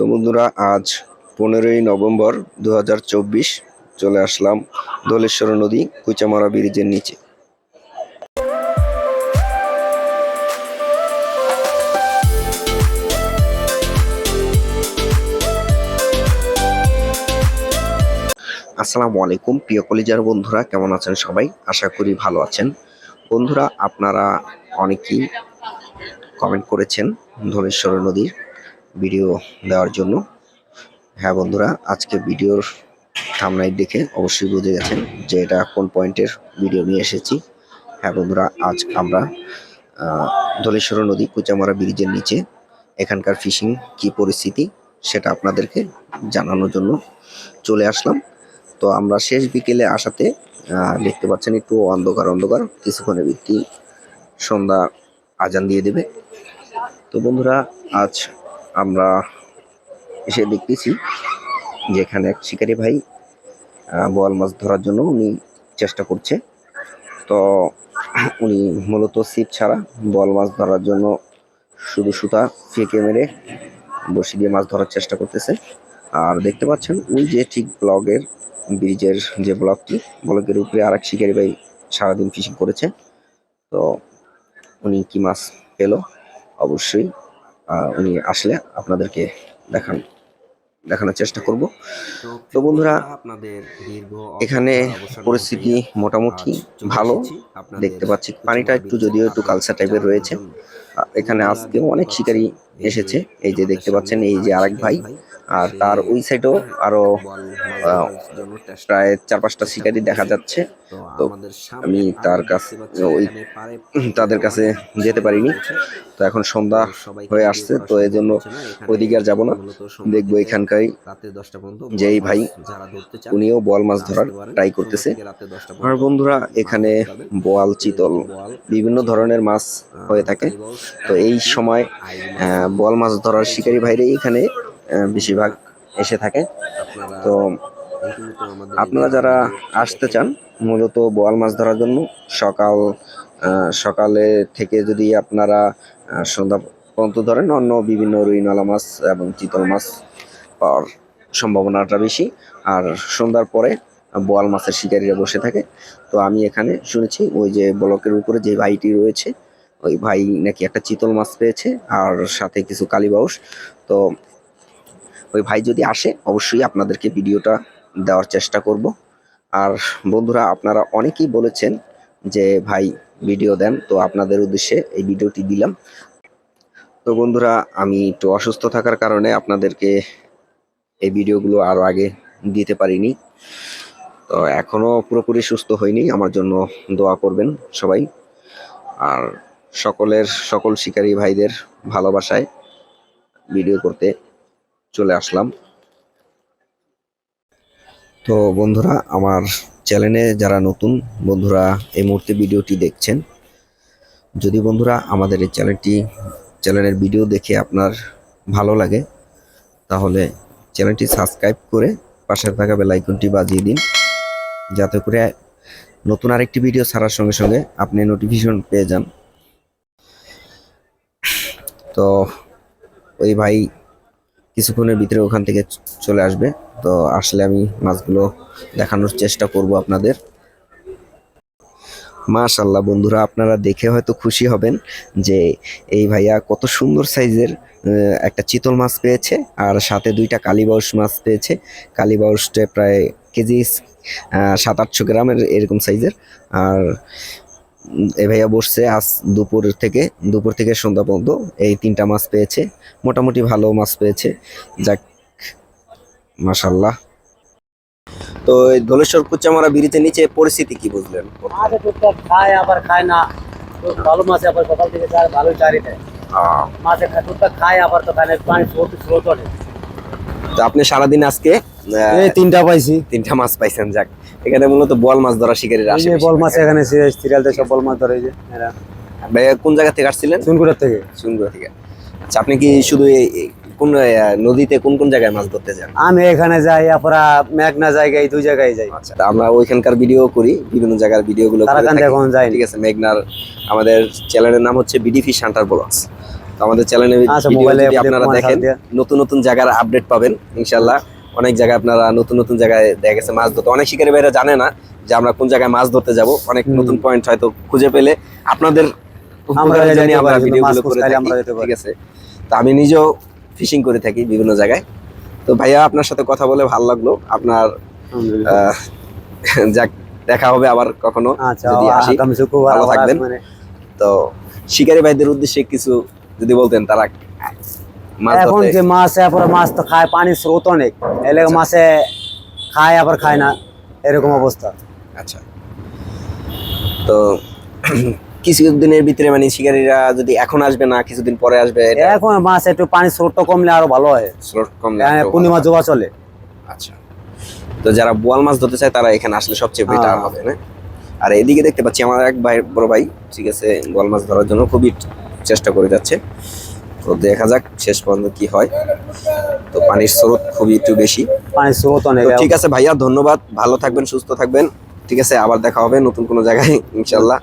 তো বন্ধুরা, আজ পনেরোই নভেম্বর দু হাজার চব্বিশ চলে আসলাম দোলেশ্বর নদী কুচামারা ব্রিজের নিচে। আসসালামু আলাইকুম, প্রিয় কলিজার বন্ধুরা, কেমন আছেন সবাই? আশা করি ভালো আছেন। বন্ধুরা, আপনারা অনেকেই কমেন্ট করেছেন ধলেশ্বর নদীর ভিডিও দেওয়ার জন্য। হ্যাঁ বন্ধুরা, আজকে ভিডিওর থামনাইট দেখে অবশ্যই বুঝে গেছেন যে এটা কোন পয়েন্টের ভিডিও নিয়ে এসেছি। হ্যাঁ বন্ধুরা, আজ আমরা ধলেশ্বর নদী কুচামারা ব্রিজের নিচে এখানকার ফিশিং কি পরিস্থিতি সেটা আপনাদেরকে জানানোর জন্য চলে আসলাম। তো আমরা শেষ বিকেলে আসাতে দেখতে পাচ্ছেন একটু অন্ধকার অন্ধকার, কিছুক্ষণের ভিত্তি সন্ধ্যা আজান দিয়ে দেবে। তো বন্ধুরা, আজ আমরা এসে দেখতেছি যে এখানে এক শিকারি ভাই বোয়াল মাছ ধরার জন্য উনি চেষ্টা করছে। তো উনি মূলত ছিপ ছাড়া বোয়াল মাছ ধরার জন্য শুধু সুতা ফেঁকে মেরে বসি দিয়ে মাছ ধরার চেষ্টা করতেছে। আর দেখতে পাচ্ছেন, ওই যে ঠিক ব্লগের ব্রিজের যে ব্লকটি, ব্লকের উপরে আর এক শিকারি ভাই সারাদিন ফিশিং করেছে। তো উনি কি মাছ পেল? অবশ্যই উনি আসলে আপনাদেরকে দেখান, দেখানোর চেষ্টা করব। তো বন্ধুরা, এখানে পরিস্থিতি মোটামুটি ভালো। দেখতে পাচ্ছি পানিটা একটু যদিও একটু কালসা টাইপের রয়েছে। এখানে আজকেও অনেক শিকারী এসেছে। এই যে দেখতে পাচ্ছেন, এই যে আরেক ভাই। আর তার ওই সাইডেও আরও প্রায় চার পাঁচটা শিকারি দেখা যাচ্ছে। তো আমি তার কাছে, ওই তাদের কাছে যেতে পারিনি। তো এখন সন্ধ্যা হয়ে আসছে, তো এই জন্য ওইদিকে আর যাব না। দেখব এখানকারই যেই ভাই, উনিও বোয়াল মাছ ধরার ট্রাই করতেছে। আর বন্ধুরা, এখানে বোয়াল, চিতল, বিভিন্ন ধরনের মাছ হয়ে থাকে। তো এই সময় বোয়াল মাছ ধরার শিকারী ভাইরাই এখানে বেশিরভাগ এসে থাকে। তো আপনারা যারা আসতে চান, মূলত বোয়াল মাছ ধরার জন্য সকাল সকালে থেকে যদি আপনারা সন্ধ্যা পর্যন্ত ধরেন, অন্য বিভিন্ন রুই নলা মাছ এবং চিতল মাছ পাওয়ার সম্ভাবনাটা বেশি। আর সন্ধ্যার পরে বোয়াল মাছের শিকারীরা বসে থাকে। তো আমি এখানে শুনেছি, ওই যে ব্লকের উপরে যে ভাইটি রয়েছে ওই ভাই নাকি একটা চিতল মাছ পেয়েছে আর সাথে কিছু কালীবাউস তো ওই ভাই যদি আসে, অবশ্যই আপনাদেরকে ভিডিওটা দেওয়ার চেষ্টা করব। আর বন্ধুরা, আপনারা অনেকেই বলেছেন যে ভাই ভিডিও দেন, তো আপনাদের উদ্দেশ্যে এই ভিডিওটি দিলাম। তো বন্ধুরা, আমি একটু অসুস্থ থাকার কারণে আপনাদেরকে এই ভিডিওগুলো আরও আগে দিতে পারিনি। তো এখনও পুরোপুরি সুস্থ হয়নি আমার জন্য দোয়া করবেন সবাই। আর সকলের, সকল শিকারী ভাইদের ভালোবাসায় ভিডিও করতে চলে আসলাম। তো বন্ধুরা, আমার চ্যানেলে যারা নতুন, বন্ধুরা, এই মুহূর্তে ভিডিওটি দেখছেন, যদি বন্ধুরা আমাদের এই চ্যানেলটি চ্যানেলের ভিডিও দেখে আপনার ভালো লাগে, তাহলে চ্যানেলটি সাবস্ক্রাইব করে পাশে থাকা বেল আইকনটি বাজিয়ে দিন, যাতে করে নতুন আরেকটি ভিডিও ছাড়ার সঙ্গে সঙ্গে আপনি নোটিফিকেশন পেয়ে যান। তো ওই ভাই কিছুক্ষণের ভিতরে ওখান থেকে চলে আসবে। তো আসলে আমি মাছগুলো দেখানোর চেষ্টা করব আপনাদের। মাশাল্লাহ বন্ধুরা, আপনারা দেখে হয়তো খুশি হবেন যে এই ভাইয়া কত সুন্দর সাইজের একটা চিতল মাছ পেয়েছে আর সাথে দুইটা কালীবাউস মাছ পেয়েছে। কালীবাউসটা প্রায় কেজি সাত আটশো গ্রামের এরকম সাইজের। আর এই ভাইয়া বসছে আজ দুপুর থেকে দুপুর থেকে সন্ধ্যা পর্যন্ত এই তিনটা মাছ পেয়েছে মোটামুটি ভালো মাছ পেয়েছে। যাক মাশাল্লাহ তো এই ধলেশ্বর কুচামারা ব্রিজের নিচে পরিস্থিতি কি বুঝলেন? টুকটাক খায় আবার খায় না। ভালো মাছ আবার সকাল থেকে যায় ভালো চারি দেয় টুকটাক খায় আবার তো খায় পানি স্রোত স্রোত তো আপনি সারাদিন আজকে তিনটা পাইছি। তিনটা মাছ পাইছেন যাক। এখানে মূলত বল মাছ ধরা শিকারীরা আসে বল মাছ এখানে সিরিয়ালতে সব বল মাছ ধরে যে এরা। ভাইয়া কোন জায়গা থেকে আসছিলেন? চুনকুড়ার থেকে। সুন্দর থেকে। আচ্ছা আপনি কি শুধু কোন নদীতে কোন কোন জায়গায় মাছ ধরতে যান? আমি এখানে যাই আপনারা মেঘনা জায়গায় দুই জায়গায় যাই। আচ্ছা আমরা ওইখানকার ভিডিও করি বিভিন্ন জায়গার ভিডিও গুলো করে তারাকান্দি থাকি। এখন যাই ঠিক আছে মেঘনার আমাদের চ্যানেলের নাম হচ্ছে বিডি ফিশ হান্টার ব্লগস তো আমাদের চ্যানেলে আচ্ছা, মোবাইলে আপনারা দেখেন নতুন নতুন জায়গার আপডেট পাবেন ইনশাল্লাহ অনেক জায়গায় আপনারা নতুন নতুন জায়গায় দেখা গেছে মাছ ধরতে। অনেক শিকারী ভাইরা জানে না যে আমরা কোন জায়গায় মাছ ধরতে যাব। অনেক নতুন পয়েন্ট হয়তো খুঁজে পেলে আপনাদের ভিডিওগুলো করে। ঠিক আছে? তো আমি নিজেও ফিশিং করে থাকি বিভিন্ন জায়গায়। তো ভাইয়া আপনার সাথে কথা বলে ভালো লাগল। আপনার যাক দেখা হবে আবার কখনো আচ্ছা যদি আসি। আগামী ভালো থাকবেন। তো শিকারী ভাইদের উদ্দেশ্যে কিছু যদি বলতেন তারা এখন যে মাছ এরপরে মাছ তো খায় পানির স্রোত অনেক। এলে আচ্ছা। মাছে খায় আবার খায় না। এরকম অবস্থা। আচ্ছা। তো কিছুদিনের ভিতরে মানে শিকারীরা যদি এখন আসবে না কিছুদিন পরে আসবে এখন মাছ একটু পানির স্রোতটা কমলে আরও ভালো হয়। স্লট কম হ্যাঁ, পূর্ণিমা। জোয়া চলে। আচ্ছা। তো যারা বোয়াল মাছ ধরতে চায় তারা এখানে আসলে সবচেয়ে বেটার হ্যাঁ। হবে না? আর এদিকে দেখতে পাচ্ছি আমার এক ভাই বড় ভাই ঠিক আছে বোয়াল মাছ ধরার জন্য খুবই চেষ্টা করে যাচ্ছে। তো দেখা যাক শেষ পর্যন্ত কি হয়। তো পানির স্রোত খুবই একটু বেশি। পানির স্রোত অনেক। ঠিক আছে ভাইয়া ধন্যবাদ। ভালো থাকবেন সুস্থ থাকবেন। ঠিক আছে আবার দেখা হবে নতুন কোনো জায়গায় ইনশাল্লাহ